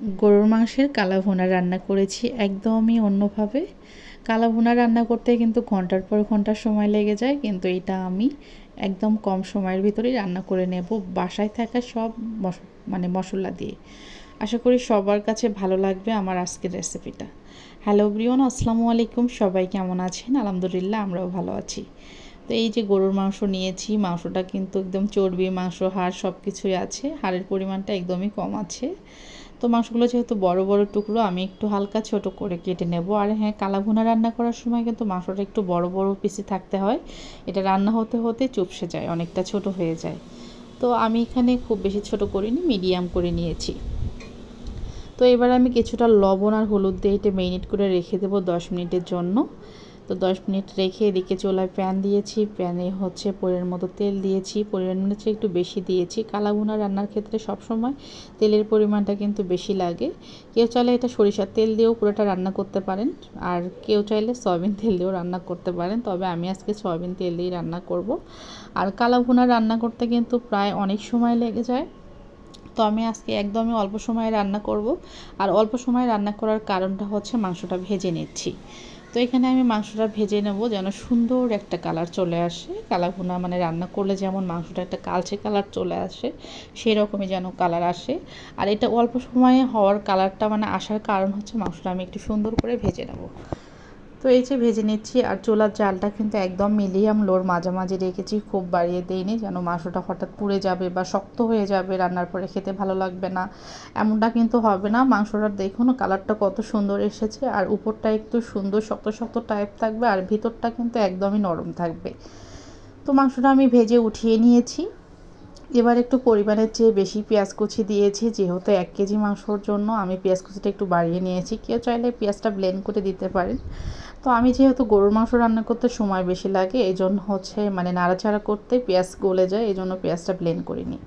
গরুর মাংসের কালা ভুনা রান্না করেছি একদমই অন্যভাবে। কালা ভুনা রান্না করতে কিন্তু ঘণ্টার পর ঘণ্টার সময় লেগে যায়, কিন্তু এটা আমি একদম কম সময়ের ভিতরেই রান্না করে নেব। বাসায় থাকা সব মানে মশলা দিয়ে। আশা করি সবার কাছে ভালো লাগবে আমার আজকের রেসিপিটা। হ্যালো ব্রিয়ন আসসালামু আলাইকুম। সবাই কেমন আছেন? আলহামদুলিল্লাহ, আমরাও ভালো আছি। তো এই যে গরুর মাংস নিয়েছি, মাংসটা কিন্তু একদম চর্বি, মাংস, হাড় সব কিছুই আছে। হাড়ের পরিমাণটা একদমই কম আছে। তো মাংসগুলো যেহেতু বড় বড় টুকরো, আমি একটু হালকা ছোট করে কেটে নেব। আর হ্যাঁ কালাভুনা রান্না করার সময় কিন্তু মাংসটা একটু বড় বড় পিসি থাকতে হয়। এটা রান্না হতে হতে চুপসে যায়, অনেকটা ছোট হয়ে যায়। তো আমি এখানে খুব বেশি ছোট করিনি মিডিয়াম করে নিয়েছি। তো এবার আমি কিছুটা লবণ আর হলুদ দিয়ে এটা মেরিনেট করে রেখে দেবো দশ মিনিটের জন্য। তো দশ মিনিট রেখে এদিকে চোলায় প্যান দিয়েছি। প্যানে হচ্ছে পরের মতো তেল দিয়েছি। পরিমাণ হচ্ছে একটু বেশি দিয়েছি। কালাগুনা রান্নার ক্ষেত্রে সবসময় তেলের পরিমাণটা কিন্তু বেশি লাগে। কেউ চাইলে এটা সরিষার তেল দিয়েও পুরোটা রান্না করতে পারেন। আর কেউ চাইলে সয়াবিন তেল দিয়েও রান্না করতে পারেন। তবে আমি আজকে সয়াবিন তেল দিয়েই রান্না করব। আর কালাভুনা রান্না করতে কিন্তু প্রায় অনেক সময় লেগে যায়। তো আমি আজকে একদমই অল্প সময়ে রান্না করব। আর অল্প সময়ে রান্না করার কারণটা হচ্ছে মাংসটা ভেজে নিচ্ছি। তো এখানে আমি মাংসটা ভেজে নেব যেন সুন্দর একটা কালার চলে আসে। কালাভুনা মানে রান্না করলে যেমন মাংসটা একটা কালচে কালার চলে আসে সেই রকমই যেন কালার আসে। আর এটা অল্প সময়ে হওয়ার কালারটা মানে আসার কারণ হচ্ছে মাংসটা আমি একটু সুন্দর করে ভেজে নেব। তো এই যে ভেজে নিচ্ছি আর চুলার জালটা কিন্তু একদম মিডিয়াম লোর মাঝামাঝি রেখেছি, খুব বাড়িয়ে দিইনি যেন মাংসটা হঠাৎ পুড়ে যাবে বা শক্ত হয়ে যাবে, রান্নার পরে খেতে ভালো লাগবে না। এমনটা কিন্তু হবে না, মাংসটা দেখুন কালারটা কত সুন্দর এসেছে আর উপরটা একটু সুন্দর শক্ত শক্ত টাইপ থাকবে আর ভিতরটা কিন্তু একদমই নরম থাকবে। তো মাংসটা আমি ভেজে উঠিয়ে নিয়েছি। এবার একটু পরিমাণের চেয়ে বেশি পেঁয়াজ কুচি দিয়েছি, যেহেতু এক কেজি মাংসর জন্য আমি পেঁয়াজ কুচিটা একটু বাড়িয়ে নিয়েছি। কেউ চাইলে পেঁয়াজটা ব্লেন্ড করে দিতে পারেন। তো আমি যেহেতু গরুর মাংস রান্না করতে সময় বেশি লাগে এই জন্য হচ্ছে মানে নাড়াচাড়া করতে পেঁয়াজ গলে যায় এই জন্য পেঁয়াজটা ব্লেন্ড করিনি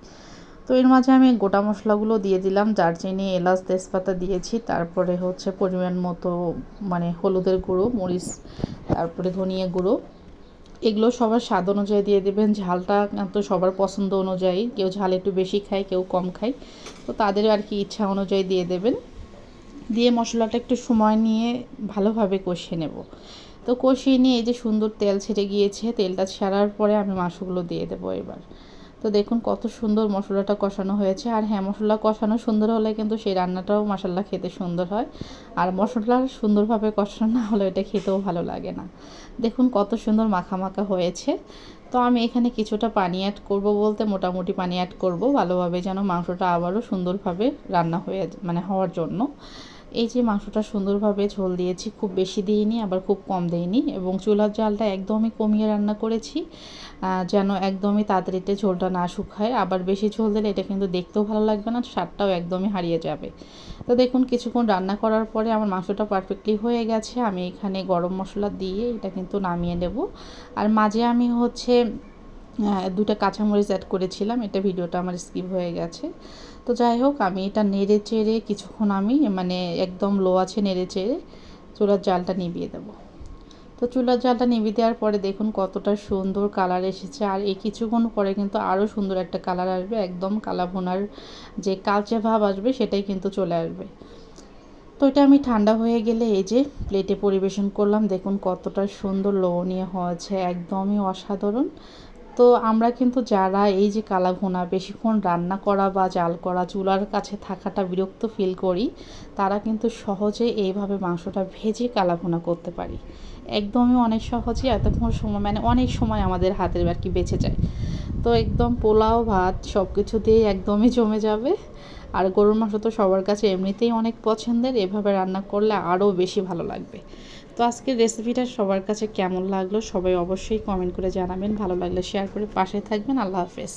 তো এর মাঝে আমি গোটা মশলাগুলো দিয়ে দিলাম, দারচিনি, এলাচ, তেজপাতা দিয়েছি, তারপরে হচ্ছে পরিমাণ মতো মানে হলুদের গুঁড়ো, মরিচ, তারপরে ধনিয়া গুঁড়ো। এগুলো সবার স্বাদ অনুযায়ী দিয়ে দেবেন, ঝালটা তো সবার পছন্দ অনুযায়ী। কেউ ঝাল একটু বেশি খায়, কেউ কম খায়। তো তাদের আর কি ইচ্ছা অনুযায়ী দিয়ে দেবেন। দিয়ে মশলাটা একটু সময় নিয়ে ভালোভাবে কষিয়ে নেব। তো কষিয়ে নিয়ে এই যে সুন্দর তেল ছেড়ে গিয়েছে, তেলটা ছাড়ার পরে আমি মাংসগুলো দিয়ে দেবো এবার। তো দেখুন কত সুন্দর মশলাটা কষানো হয়েছে। আর হ্যাঁ মশলা কষানো সুন্দর হলে কিন্তু সেই রান্নাটাও মশলা খেতে সুন্দর হয়। আর মশলা সুন্দরভাবে কষানো না হলে এটা খেতেও ভালো লাগে না। দেখুন কত সুন্দর মাখা মাখা হয়েছে। তো আমি এখানে কিছুটা পানি অ্যাড করব বলতে মোটামুটি পানি অ্যাড করব, ভালোভাবে যেন মাংসটা আবারও সুন্দরভাবে রান্না হয়ে মানে হওয়ার জন্য। এই যে মাংসটা সুন্দরভাবে ঝোল দিয়েছি, খুব বেশি দিইনি, আবার খুব কম দিইনি এবং চুলার জালটা একদমই কমিয়ে রান্না করেছি যেন একদমই তাড়াতাড়িতে ঝোলটা না শুকায়। আবার বেশি ঝোল দিলে এটা কিন্তু দেখতেও ভালো লাগবে না, স্বাদটাও একদমই হারিয়ে যাবে। তো দেখুন, কিছুক্ষণ রান্না করার পরে আমার মাংসটা পারফেক্টলি হয়ে গেছে। আমি এখানে গরম মশলা দিয়ে এটা কিন্তু নামিয়ে নেব। আর মাঝে আমি হচ্ছে দুটা কাঁচামরিচ অ্যাড করেছিলাম, এটা ভিডিওটা আমার স্কিপ হয়ে গেছে। তো যাই হোক, আমি এটা নেড়ে চেড়ে কিছুক্ষণ আমি মানে একদম লো আছে নেড়ে চেড়ে চুলার জালটা নিভিয়ে দেবো। তো চুলার জালটা নিভিয়ে দেওয়ার পরে দেখুন কতটা সুন্দর কালার এসেছে। আর এই কিছুক্ষণ পরে কিন্তু আরও সুন্দর একটা কালার আসবে, একদম কালা ভোনার যে কালচে ভাব আসবে সেটাই কিন্তু চলে আসবে। তো এটা আমি ঠান্ডা হয়ে গেলে এই যে প্লেটে পরিবেশন করলাম, দেখুন কতটা সুন্দর লোভনীয় হয়েছে, একদমই অসাধারণ। তো আমরা কিন্তু যারা এই যে কালা ভুনা, বেশিক্ষণ রান্না করা বা জাল করা, চুলার কাছে থাকাটা বিরক্ত ফিল করি, তারা কিন্তু সহজে এইভাবে মাংসটা ভেজে কালা ভুনা করতে পারি। একদমই অনেক সহজে এতক্ষণ সময় মানে অনেক সময় আমাদের হাতের আর কি বেঁচে যায়। তো একদম পোলাও, ভাত সব কিছু দিয়ে একদমই জমে যাবে। আর গরুর মাংস তো সবার কাছে এমনিতেই অনেক পছন্দের, এভাবে রান্না করলে আরও বেশি ভালো লাগবে। তো আজকের রেসিপিটা সবার কাছে কেমন লাগল? সবাই অবশ্যই কমেন্ট করে জানাবেন। ভালো লাগলে শেয়ার করে পাশে থাকবেন। আল্লাহ হাফেজ।